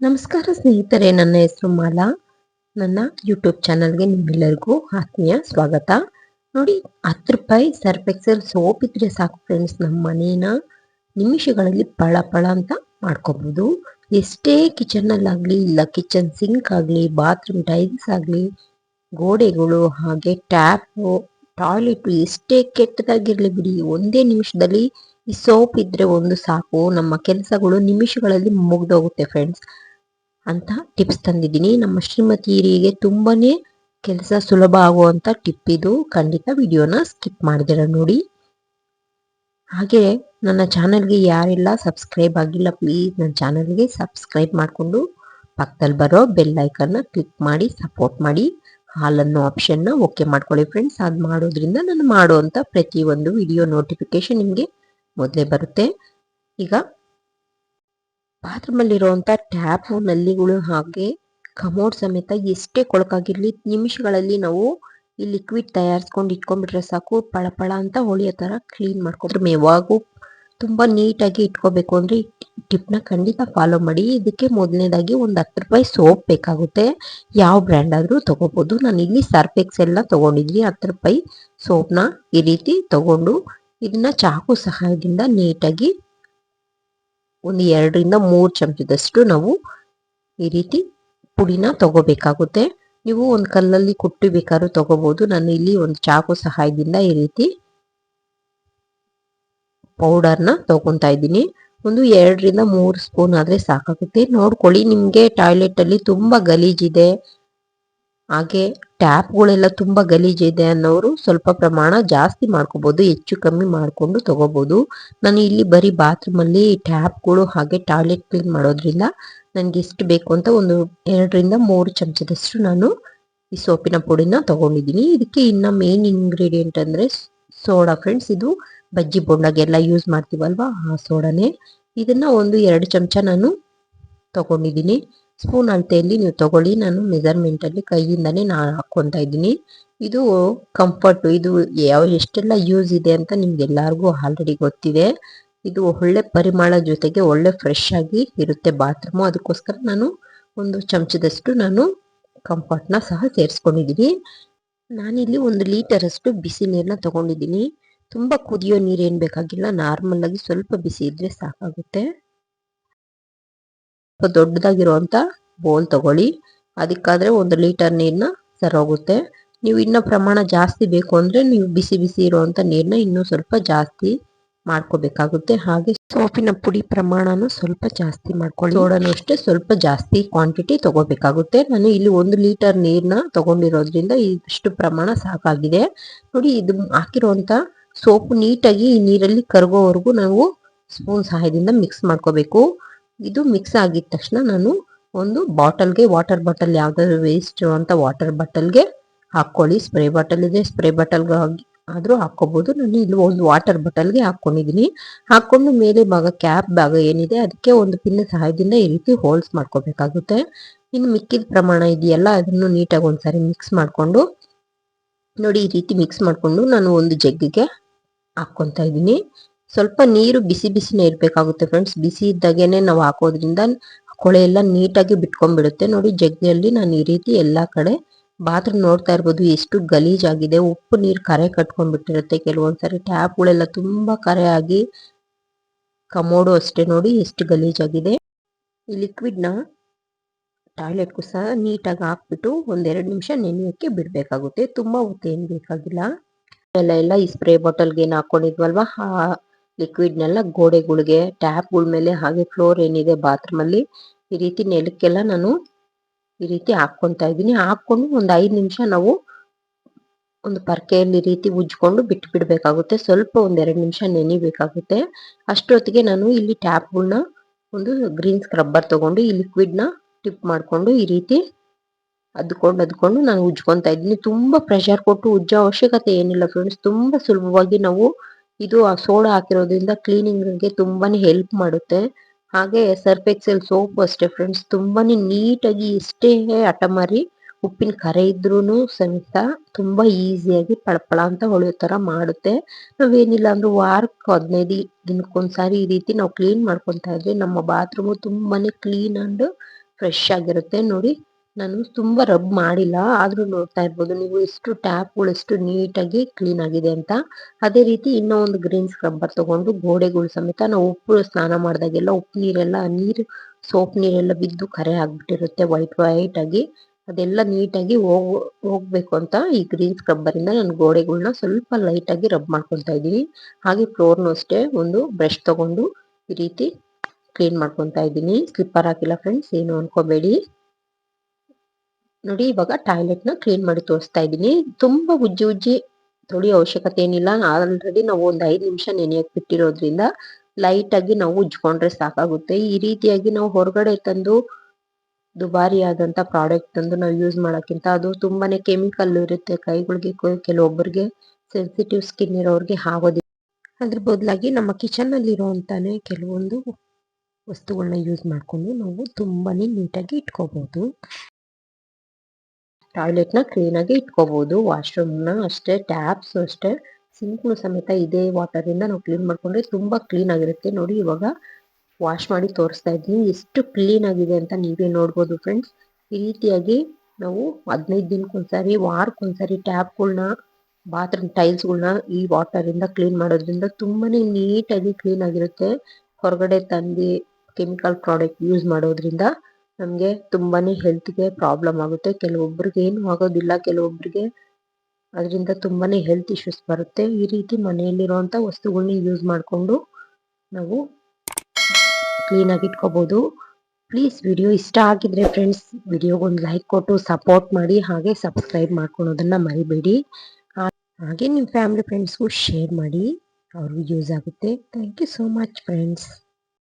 ನಮಸ್ಕಾರ ಸ್ನೇಹಿತರೆ, ನನ್ನ ಹೆಸರು ಮಾಲಾ. ನನ್ನ ಯೂಟ್ಯೂಬ್ ಚಾನಲ್ಗೆ ನಿಮ್ಮೆಲ್ಲರಿಗೂ ಆತ್ಮೀಯ ಸ್ವಾಗತ. ನೋಡಿ, ಹತ್ತು ರೂಪಾಯಿ ಸರ್ಫ್ ಎಕ್ಸೆಲ್ ಸೋಪ್ ಇದ್ರೆ ಸಾಕು ಫ್ರೆಂಡ್ಸ್ ನಮ್ಮ ಮನೇನ ನಿಮಿಷಗಳಲ್ಲಿ ಪಳ ಪಳ ಅಂತ ಮಾಡ್ಕೋಬಹುದು ಎಷ್ಟೇ ಕಿಚನ್ನಲ್ಲಾಗಲಿ ಇಲ್ಲ ಕಿಚನ್ ಸಿಂಕ್ ಆಗಲಿ ಬಾತ್ರೂಮ್ ಟೈಲ್ಸ್ ಆಗಲಿ, ಗೋಡೆಗಳು ಹಾಗೆ ಟ್ಯಾಪು ಟಾಯ್ಲೆಟ್ ಎಷ್ಟೇ ಕೆಟ್ಟದಾಗಿರಲಿ ಬಿಡಿ, ಒಂದೇ ನಿಮಿಷದಲ್ಲಿ ಈ ಸೋಪ್ ಇದ್ರೆ ಒಂದು ಸಾಕು. ನಮ್ಮ ಕೆಲಸಗಳು ನಿಮಿಷಗಳಲ್ಲಿ ಮುಗ್ದೋಗುತ್ತೆ ಫ್ರೆಂಡ್ಸ್ ಅಂತ ಟಿಪ್ಸ್ ತಂದಿದ್ದೀನಿ. ನಮ್ಮ ಶ್ರೀಮತಿಯರಿಗೆ ತುಂಬಾನೇ ಕೆಲಸ ಸುಲಭ ಆಗುವಂತ ಟಿಪ್ ಇದು. ಖಂಡಿತ ವಿಡಿಯೋನ ಸ್ಕಿಪ್ ಮಾಡಿದಿರ ನೋಡಿ. ಹಾಗೆ ನನ್ನ ಚಾನಲ್ಗೆ ಯಾರೆಲ್ಲ ಸಬ್ಸ್ಕ್ರೈಬ್ ಆಗಿಲ್ಲ ಪ್ಲೀಸ್ ನನ್ನ ಚಾನಲ್ಗೆ ಸಬ್ಸ್ಕ್ರೈಬ್ ಮಾಡಿಕೊಂಡು ಪಕ್ಕದಲ್ಲಿ ಬರೋ ಬೆಲ್ ಐಕನ್ನ ಕ್ಲಿಕ್ ಮಾಡಿ ಸಪೋರ್ಟ್ ಮಾಡಿ. ಹಾಲನ್ನು ಆಪ್ಷನ್ನ ಓಕೆ ಮಾಡ್ಕೊಳ್ಳಿ ಫ್ರೆಂಡ್ಸ್ ಅದು ಮಾಡೋದ್ರಿಂದ ನಾನು ಮಾಡುವಂಥ ಪ್ರತಿಯೊಂದು ವಿಡಿಯೋ ನೋಟಿಫಿಕೇಶನ್ ನಿಮಗೆ ಮೊದಲೇ ಬರುತ್ತೆ. ಈಗ ಬಾತ್ರೂಮಲ್ಲಿರುವಂಥ ಟ್ಯಾಪು ನಲ್ಲಿಗಳು ಹಾಗೆ ಕಮೋಡ್ ಸಮೇತ ಎಷ್ಟೇ ಕೊಳಕಾಗಿರಲಿ ನಿಮಿಷಗಳಲ್ಲಿ ನಾವು ಈ ಲಿಕ್ವಿಡ್ ತಯಾರಿಸ್ಕೊಂಡು ಇಟ್ಕೊಂಡ್ಬಿಟ್ರೆ ಸಾಕು, ಪಳಪಳ ಅಂತ ಹೊಳಿಯೋ ಥರ ಕ್ಲೀನ್ ಮಾಡ್ಕೊಂಡ್ರೆ ಯಾವಾಗೂ ತುಂಬ ನೀಟಾಗಿ ಇಟ್ಕೋಬೇಕು. ಅಂದರೆ ಟಿಪ್ನ ಖಂಡಿತ ಫಾಲೋ ಮಾಡಿ. ಇದಕ್ಕೆ ಮೊದಲನೇದಾಗಿ ಒಂದು ಹತ್ತು ರೂಪಾಯಿ ಸೋಪ್ ಬೇಕಾಗುತ್ತೆ. ಯಾವ ಬ್ರ್ಯಾಂಡ್ ಆದರೂ ತೊಗೋಬೋದು. ನಾನು ಇಲ್ಲಿ ಸರ್ಫೆಕ್ಸ್ ಎಲ್ಲ ತೊಗೊಂಡಿದ್ವಿ ಹತ್ತು ರೂಪಾಯಿ ಸೋಪ್ನ ಈ ರೀತಿ ತಗೊಂಡು ಇದನ್ನ ಚಾಕು ಸಹಾಯದಿಂದ ನೀಟಾಗಿ ಒಂದು ಎರಡರಿಂದ ಮೂರು ಚಮಚದಷ್ಟು ನಾವು ಈ ರೀತಿ ಪುಡಿನ ತಗೋಬೇಕಾಗುತ್ತೆ. ನೀವು ಒಂದು ಕಲ್ಲಲ್ಲಿ ಕುಟ್ಟಿ ಬೇಕಾದ್ರೂ ತಗೋಬಹುದು ನಾನು ಇಲ್ಲಿ ಒಂದು ಚಾಕು ಸಹಾಯದಿಂದ ಈ ರೀತಿ ಪೌಡರ್ನ ತಗೊತಾ ಇದ್ದೀನಿ. ಒಂದು ಎರಡರಿಂದ ಮೂರು ಸ್ಪೂನ್ ಆದರೆ ಸಾಕಾಗುತ್ತೆ. ನೋಡ್ಕೊಳ್ಳಿ, ನಿಮಗೆ ಟಾಯ್ಲೆಟಲ್ಲಿ ತುಂಬ ಗಲೀಜಿದೆ ಹಾಗೆ ಟ್ಯಾಪ್ಗಳೆಲ್ಲ ತುಂಬಾ ಗಲೀಜಿದೆ ಅನ್ನೋರು ಸ್ವಲ್ಪ ಪ್ರಮಾಣ ಜಾಸ್ತಿ ಮಾಡ್ಕೋಬೋದು, ಹೆಚ್ಚು ಕಮ್ಮಿ ಮಾಡ್ಕೊಂಡು ತಗೋಬಹುದು ನಾನು ಇಲ್ಲಿ ಬರೀ ಬಾತ್ರೂಮ್ ಅಲ್ಲಿ ಟ್ಯಾಪ್ಗಳು ಹಾಗೆ ಟಾಯ್ಲೆಟ್ ಕ್ಲೀನ್ ಮಾಡೋದ್ರಿಂದ ನನಗೆ ಎಷ್ಟು ಬೇಕು ಅಂತ ಒಂದು ಎರಡರಿಂದ ಮೂರು ಚಮಚದಷ್ಟು ನಾನು ಈ ಸೋಪಿನ ಪುಡಿನ ತಗೊಂಡಿದ್ದೀನಿ. ಇದಕ್ಕೆ ಇನ್ನ ಮೇನ್ ಇಂಗ್ರೀಡಿಯೆಂಟ್ ಅಂದ್ರೆ ಸೋಡಾ ಫ್ರೆಂಡ್ಸ್ ಇದು ಬಜ್ಜಿ ಬೋಂಡಾಗೆಲ್ಲ ಯೂಸ್ ಮಾಡ್ತೀವಲ್ವಾ ಆ ಸೋಡಾನೇ. ಇದನ್ನ ಒಂದು ಎರಡು ಚಮಚ ನಾನು ತಗೊಂಡಿದ್ದೀನಿ. ಸ್ಪೂನ್ ಅಳತೆಯಲ್ಲಿ ನೀವು ತಗೊಳ್ಳಿ ನಾನು ಮೆಜರ್ಮೆಂಟಲ್ಲಿ ಕೈಯಿಂದಾನೇ ನಾನು ಹಾಕೊಂತ ಇದ್ದೀನಿ. ಇದು ಕಂಫರ್ಟು ಇದು ಯಾವ ಎಷ್ಟೆಲ್ಲ ಯೂಸ್ ಇದೆ ಅಂತ ನಿಮ್ಗೆಲ್ಲರಿಗೂ ಆಲ್ರೆಡಿ ಗೊತ್ತಿದೆ. ಇದು ಒಳ್ಳೆ ಪರಿಮಳ ಜೊತೆಗೆ ಒಳ್ಳೆ ಫ್ರೆಶ್ ಆಗಿ ಇರುತ್ತೆ ಬಾತ್ರೂಮು ಅದಕ್ಕೋಸ್ಕರ ನಾನು ಒಂದು ಚಮಚದಷ್ಟು ನಾನು ಕಂಫರ್ಟ್ನ ಸಹ ಸೇರಿಸ್ಕೊಂಡಿದ್ದೀನಿ ನಾನಿಲ್ಲಿ ಒಂದು ಲೀಟರಷ್ಟು ಬಿಸಿ ನೀರನ್ನ ತಗೊಂಡಿದ್ದೀನಿ ತುಂಬ ಕುದಿಯೋ ನೀರೇನು ಬೇಕಾಗಿಲ್ಲ ನಾರ್ಮಲ್ ಆಗಿ ಸ್ವಲ್ಪ ಬಿಸಿ ಇದ್ರೆ ಸಾಕಾಗುತ್ತೆ. ದೊಡ್ಡದಾಗಿರುವಂತ ಬೋಲ್ ತಗೊಳ್ಳಿ. ಅದಕ್ಕಾದ್ರೆ ಒಂದು ಲೀಟರ್ ನೀರ್ನ ಸರೋಗುತ್ತೆ ನೀವು ಇನ್ನ ಪ್ರಮಾಣ ಜಾಸ್ತಿ ಬೇಕು ಅಂದ್ರೆ ನೀವು ಬಿಸಿ ಬಿಸಿ ಇರುವಂತ ನೀರ್ನ ಇನ್ನೂ ಸ್ವಲ್ಪ ಜಾಸ್ತಿ ಮಾಡ್ಕೋಬೇಕಾಗುತ್ತೆ. ಹಾಗೆ ಸೋಪಿನ ಪುಡಿ ಪ್ರಮಾಣನು ಸ್ವಲ್ಪ ಜಾಸ್ತಿ ಮಾಡ್ಕೊಳ್ಳಿ. ಸೋಡನು ಅಷ್ಟೇ ಸ್ವಲ್ಪ ಜಾಸ್ತಿ ಕ್ವಾಂಟಿಟಿ ತಗೋಬೇಕಾಗುತ್ತೆ. ನಾನು ಇಲ್ಲಿ ಒಂದು ಲೀಟರ್ ನೀರ್ನ ತಗೊಂಡಿರೋದ್ರಿಂದ ಇಷ್ಟು ಪ್ರಮಾಣ ಸಾಕಾಗಿದೆ. ನೋಡಿ, ಇದು ಹಾಕಿರುವಂತ ಸೋಪು ನೀಟಾಗಿ ಈ ನೀರಲ್ಲಿ ಕರಗೋವರೆಗೂ ನಾವು ಸ್ಪೂನ್ ಸಹಾಯದಿಂದ ಮಿಕ್ಸ್ ಮಾಡ್ಕೋಬೇಕು. ಇದು ಮಿಕ್ಸ್ ಆಗಿದ ತಕ್ಷಣ ನಾನು ಒಂದು ಬಾಟಲ್ಗೆ ವಾಟರ್ ಬಾಟಲ್ ಯಾವ್ದಾದ್ರು ವೇಸ್ಟ್ ಅಂತ ವಾಟರ್ ಬಾಟಲ್ಗೆ ಹಾಕೊಳ್ಳಿ ಸ್ಪ್ರೇ ಬಾಟಲ್ ಇದೆ ಸ್ಪ್ರೇ ಬಾಟಲ್ಗೆ ಆದ್ರೂ ಹಾಕೋಬಹುದು ನಾನು ಇಲ್ಲಿ ಒಂದು ವಾಟರ್ ಬಾಟಲ್ಗೆ ಹಾಕೊಂಡಿದೀನಿ ಹಾಕೊಂಡು ಮೇಲೆ ಭಾಗ ಕ್ಯಾಪ್ ಭಾಗ ಏನಿದೆ ಅದಕ್ಕೆ ಒಂದು ಪಿನ್ ಸಹಾಯದಿಂದ ಈ ರೀತಿ ಹೋಲ್ಸ್ ಮಾಡ್ಕೋಬೇಕಾಗುತ್ತೆ. ಇನ್ನು ಮಿಕ್ಕಿದ ಪ್ರಮಾಣ ಇದೆಯಲ್ಲ, ಅದನ್ನು ನೀಟಾಗಿ ಒಂದ್ಸರಿ ಮಿಕ್ಸ್ ಮಾಡಿಕೊಂಡು, ನೋಡಿ ಈ ರೀತಿ ಮಿಕ್ಸ್ ಮಾಡಿಕೊಂಡು ನಾನು ಒಂದು ಜಗ್ಗಿಗೆ ಹಾಕ್ಕೊತಾ ಇದ್ದೀನಿ ಸ್ವಲ್ಪ ನೀರು ಬಿಸಿ ಬಿಸಿನೇ ಇರಬೇಕಾಗುತ್ತೆ ಫ್ರೆಂಡ್ಸ್ ಬಿಸಿ ಇದ್ದಾಗೇನೆ ನಾವು ಹಾಕೋದ್ರಿಂದ ಕೊಳೆ ಎಲ್ಲ ನೀಟಾಗಿ ಬಿಟ್ಕೊಂಡ್ಬಿಡುತ್ತೆ. ನೋಡಿ ಜಗ್ಗಿಯಲ್ಲಿ ನಾನು ಈ ರೀತಿ ಎಲ್ಲ ಕಡೆ ಬಾತ್ರೂಮ್ ನೋಡ್ತಾ ಇರ್ಬೋದು. ಎಷ್ಟು ಗಲೀಜಾಗಿದೆ. ಉಪ್ಪು ನೀರು ಕರೆ ಕಟ್ಕೊಂಡ್ಬಿಟ್ಟಿರುತ್ತೆ. ಕೆಲವೊಂದ್ಸರಿ ಟ್ಯಾಪ್ಗಳೆಲ್ಲ ತುಂಬಾ ಕರೆ ಆಗಿ ಕಮೋಡು ಅಷ್ಟೇ ನೋಡಿ ಎಷ್ಟು ಗಲೀಜಾಗಿದೆ. ಈ ಲಿಕ್ವಿಡ್ನ ಟಾಯ್ಲೆಟ್ಗೂ ಸಹ ನೀಟಾಗಿ ಹಾಕ್ಬಿಟ್ಟು ಒಂದೆರಡು ನಿಮಿಷ ನೆನೆಯೋಕ್ಕೆ ಬಿಡಬೇಕಾಗುತ್ತೆ. ತುಂಬ ಹೊತ್ತು ಏನು ಬೇಕಾಗಿಲ್ಲ. ಎಲ್ಲ ಎಲ್ಲ ಈ ಸ್ಪ್ರೇ ಬಾಟಲ್ಗೆ ಏನು ಹಾಕೊಂಡಿದ್ವಲ್ವಾ? ಆ ಲಿಕ್ವಿಡ್ನೆಲ್ಲ ಗೋಡೆಗಳಿಗೆ ಟ್ಯಾಪ್ಗಳ ಮೇಲೆ ಹಾಗೆ ಫ್ಲೋರ್ ಏನಿದೆ ಬಾತ್ರೂಮ್ ಅಲ್ಲಿ, ಈ ರೀತಿ ನೆಲಕ್ಕೆಲ್ಲ ನಾನು ಈ ರೀತಿ ಹಾಕೊಂತ ಇದ್ದೀನಿ. ಹಾಕೊಂಡು ಒಂದು ಐದು ನಿಮಿಷ ನಾವು ಒಂದು ಪರ್ಕೆಯಲ್ಲಿ ರೀತಿ ಉಜ್ಕೊಂಡು ಬಿಟ್ಟು ಬಿಡಬೇಕಾಗುತ್ತೆ. ಸ್ವಲ್ಪ ಒಂದೆರಡು ನಿಮಿಷ ನೆನಿಬೇಕಾಗುತ್ತೆ. ಅಷ್ಟೊತ್ತಿಗೆ ನಾನು ಇಲ್ಲಿ ಟ್ಯಾಪ್ಗಳನ್ನ ಒಂದು ಗ್ರೀನ್ ಸ್ಕ್ರಬ್ಬರ್ ತಗೊಂಡು, ಈ ಲಿಕ್ವಿಡ್ನ ಟಿಪ್ ಮಾಡಿಕೊಂಡು ಈ ರೀತಿ ಅದ್ಕೊಂಡು ಅದ್ಕೊಂಡು ನಾನು ಉಜ್ಕೊಂತ ಇದ್ದೀನಿ. ತುಂಬಾ ಪ್ರೆಷರ್ ಕೊಟ್ಟು ಉಜ್ಜೋ ಅವಶ್ಯಕತೆ ಏನಿಲ್ಲ ಫ್ರೆಂಡ್ಸ್ ತುಂಬಾ ಸುಲಭವಾಗಿ ನಾವು ಇದು ಆ ಸೋಡಾ ಹಾಕಿರೋದ್ರಿಂದ ಕ್ಲೀನಿಂಗ್ಗೆ ತುಂಬಾನೇ ಹೆಲ್ಪ್ ಮಾಡುತ್ತೆ. ಹಾಗೆ ಸರ್ಫ್ ಎಕ್ಸೆಲ್ ಸೋಪ್ ಅಷ್ಟೇ ಫ್ರೆಂಡ್ಸ್ ತುಂಬಾನೇ ನೀಟಾಗಿ ಎಷ್ಟೇ ಹಠ ಮಾರಿ ಉಪ್ಪಿನ ಕರೆ ಇದ್ರೂನು ಸಮೇತ ತುಂಬಾ ಈಸಿಯಾಗಿ ಪಳಪಳ ಅಂತ ಹೊಳೆಯೋ ತರ ಮಾಡುತ್ತೆ. ನಾವೇನಿಲ್ಲ ಅಂದ್ರೆ ವಾರಕ್ಕೆ ಹದಿನೈದು ದಿನಕ್ಕೊಂದ್ಸಾರಿ ಈ ರೀತಿ ನಾವು ಕ್ಲೀನ್ ಮಾಡ್ಕೊತಾ ಇದ್ವಿ ನಮ್ಮ ಬಾತ್ರೂಮ್ ತುಂಬಾನೇ ಕ್ಲೀನ್ ಅಂಡ್ ಫ್ರೆಶ್ ಆಗಿರುತ್ತೆ. ನೋಡಿ ನಾನು ತುಂಬ ರಬ್ ಮಾಡಿಲ್ಲ, ಆದರೂ ನೋಡ್ತಾ ಇರ್ಬೋದು. ನೀವು ಎಷ್ಟು ಟ್ಯಾಪ್ಗಳು ಎಷ್ಟು ನೀಟಾಗಿ ಕ್ಲೀನ್ ಆಗಿದೆ ಅಂತ. ಅದೇ ರೀತಿ ಇನ್ನೂ ಒಂದು ಗ್ರೀನ್ ಸ್ಕ್ರಬ್ಬರ್ ತಗೊಂಡು ಗೋಡೆಗಳು ಸಮೇತ ನಾವು ಉಪ್ಪು ಸ್ನಾನ ಮಾಡಿದಾಗೆಲ್ಲ ಉಪ್ಪು ನೀರೆಲ್ಲ, ನೀರು ಸೋಪ್ ನೀರೆಲ್ಲ ಬಿದ್ದು ಕರೆ ಆಗ್ಬಿಟ್ಟಿರುತ್ತೆ ವೈಟ್ ವೈಟ್ ಆಗಿ. ಅದೆಲ್ಲ ನೀಟಾಗಿ ಹೋಗ್, ಹೋಗ್ಬೇಕು ಅಂತ ಈ ಗ್ರೀನ್ ಸ್ಕ್ರಬ್ಬರ್ ಇಂದ ನಾನು ಗೋಡೆಗಳನ್ನ ಸ್ವಲ್ಪ ಲೈಟ್ ಆಗಿ ರಬ್ ಮಾಡ್ಕೊತಾ ಇದ್ದೀನಿ. ಹಾಗೆ ಫ್ಲೋರ್ನು ಅಷ್ಟೇ ಒಂದು ಬ್ರಷ್ ತಗೊಂಡು ಈ ರೀತಿ ಕ್ಲೀನ್ ಮಾಡ್ಕೊತಾ ಇದ್ದೀನಿ. ಸ್ಲಿಪ್ಪರ್ ಹಾಕಿಲ್ಲ ಫ್ರೆಂಡ್ಸ್ ಏನು ಅನ್ಕೋಬೇಡಿ. ನೋಡಿ, ಇವಾಗ ಟಾಯ್ಲೆಟ್ನ ಕ್ಲೀನ್ ಮಾಡಿ ತೋರಿಸ್ತಾ ಇದ್ದೀನಿ. ತುಂಬಾ ಉಜ್ಜಿ ಉಜ್ಜಿ ತೊಳಿ ಅವಶ್ಯಕತೆ ಏನಿಲ್ಲ. ಆಲ್ರೆಡಿ ನಾವು ಒಂದ್ ಐದ್ ನಿಮಿಷ ನೆನೆಯಕ್ ಬಿಟ್ಟಿರೋದ್ರಿಂದ ಲೈಟ್ ಆಗಿ ನಾವು ಉಜ್ಕೊಂಡ್ರೆ ಸಾಕಾಗುತ್ತೆ. ಈ ರೀತಿಯಾಗಿ ನಾವು ಹೊರಗಡೆ ತಂದು ದುಬಾರಿ ಆದಂತ ಪ್ರಾಡಕ್ಟ್ ತಂದು ನಾವು ಯೂಸ್ ಮಾಡೋಕ್ಕಿಂತ ಅದು ತುಂಬಾನೇ ಕೆಮಿಕಲ್ ಇರುತ್ತೆ. ಕೈಗಳಿಗೆ ಕೆಲವೊಬ್ಬರಿಗೆ ಸೆನ್ಸಿಟಿವ್ ಸ್ಕಿನ್ ಇರೋರಿಗೆ ಆಗೋದಿಲ್ಲ. ಅದ್ರ ಬದಲಾಗಿ ನಮ್ಮ ಕಿಚನ್ ಅಲ್ಲಿ ಇರುವಂತಾನೆ ಕೆಲವೊಂದು ವಸ್ತುಗಳನ್ನ ಯೂಸ್ ಮಾಡ್ಕೊಂಡು ನಾವು ತುಂಬಾನೇ ನೀಟಾಗಿ ಇಟ್ಕೋಬಹುದು ಟಾಯ್ಲೆಟ್ನ ಕ್ಲೀನಾಗಿ ಇಟ್ಕೋಬಹುದು ನ ಅಷ್ಟೇ, ಟ್ಯಾಪ್ಸ್ ಅಷ್ಟೇ ಸಿಂಕ್ನು ಸಮೇತ ಇದೇ ಇಂದ ನಾವು ಕ್ಲೀನ್ ಮಾಡ್ಕೊಂಡ್ರೆ ತುಂಬಾ ಕ್ಲೀನ್ ಆಗಿರುತ್ತೆ. ನೋಡಿ ಇವಾಗ ವಾಶ್ ಮಾಡಿ ತೋರಿಸ್ತಾ ಇದ್ದೀನಿ. ಎಷ್ಟು ಕ್ಲೀನ್ ಆಗಿದೆ ಅಂತ ನೀವೇ ನೋಡ್ಬೋದು ಫ್ರೆಂಡ್ಸ್. ಈ ರೀತಿಯಾಗಿ ನಾವು ಹದಿನೈದು ದಿನಕ್ಕೊಂದ್ಸರಿ, ವಾರಕ್ಕೊಂದ್ಸರಿ ಟ್ಯಾಪ್ಗಳನ್ನ ಬಾತ್ರೂಮ್ ಟೈಲ್ಸ್ಗಳನ್ನ ಈ ವಾಟರ್ ಇಂದ ಕ್ಲೀನ್ ಮಾಡೋದ್ರಿಂದ ತುಂಬಾನೇ ನೀಟಾಗಿ ಕ್ಲೀನ್ ಆಗಿರುತ್ತೆ. ಹೊರಗಡೆ ತಂದು ಕೆಮಿಕಲ್ ಪ್ರಾಡಕ್ಟ್ ಯೂಸ್ ಮಾಡೋದ್ರಿಂದ. ನಮಗೆ ತುಂಬಾನೇ ಹೆಲ್ತ್ಗೆ ಪ್ರಾಬ್ಲಮ್ ಆಗುತ್ತೆ. ಕೆಲವೊಬ್ಬರಿಗೆ ಏನು ಆಗೋದಿಲ್ಲ ಕೆಲವೊಬ್ಬರಿಗೆ ಅದರಿಂದ ತುಂಬಾನೇ ಹೆಲ್ತ್ ಇಶ್ಯೂಸ್ ಬರುತ್ತೆ. ಈ ರೀತಿ ಮನೆಯಲ್ಲಿರುವಂಥ ವಸ್ತುಗಳನ್ನ ಯೂಸ್ ಮಾಡಿಕೊಂಡು ನಾವು ಕ್ಲೀನ್ ಆಗಿ ಇಟ್ಕೋಬಹುದು ಪ್ಲೀಸ್ ವಿಡಿಯೋ ಇಷ್ಟ ಆಗಿದ್ರೆ ಫ್ರೆಂಡ್ಸ್ ವಿಡಿಯೋಗೊಂದು ಲೈಕ್ ಕೊಟ್ಟು ಸಪೋರ್ಟ್ ಮಾಡಿ, ಹಾಗೆ ಸಬ್ಸ್ಕ್ರೈಬ್ ಮಾಡ್ಕೊಳೋದನ್ನ ಮರಿಬೇಡಿ. ಹಾಗೆ ನಿಮ್ಮ ಫ್ಯಾಮಿಲಿ ಫ್ರೆಂಡ್ಸ್ಗೂ ಶೇರ್ ಮಾಡಿ, ಅವ್ರಿಗೂ ಯೂಸ್ ಆಗುತ್ತೆ. Thank you so much friends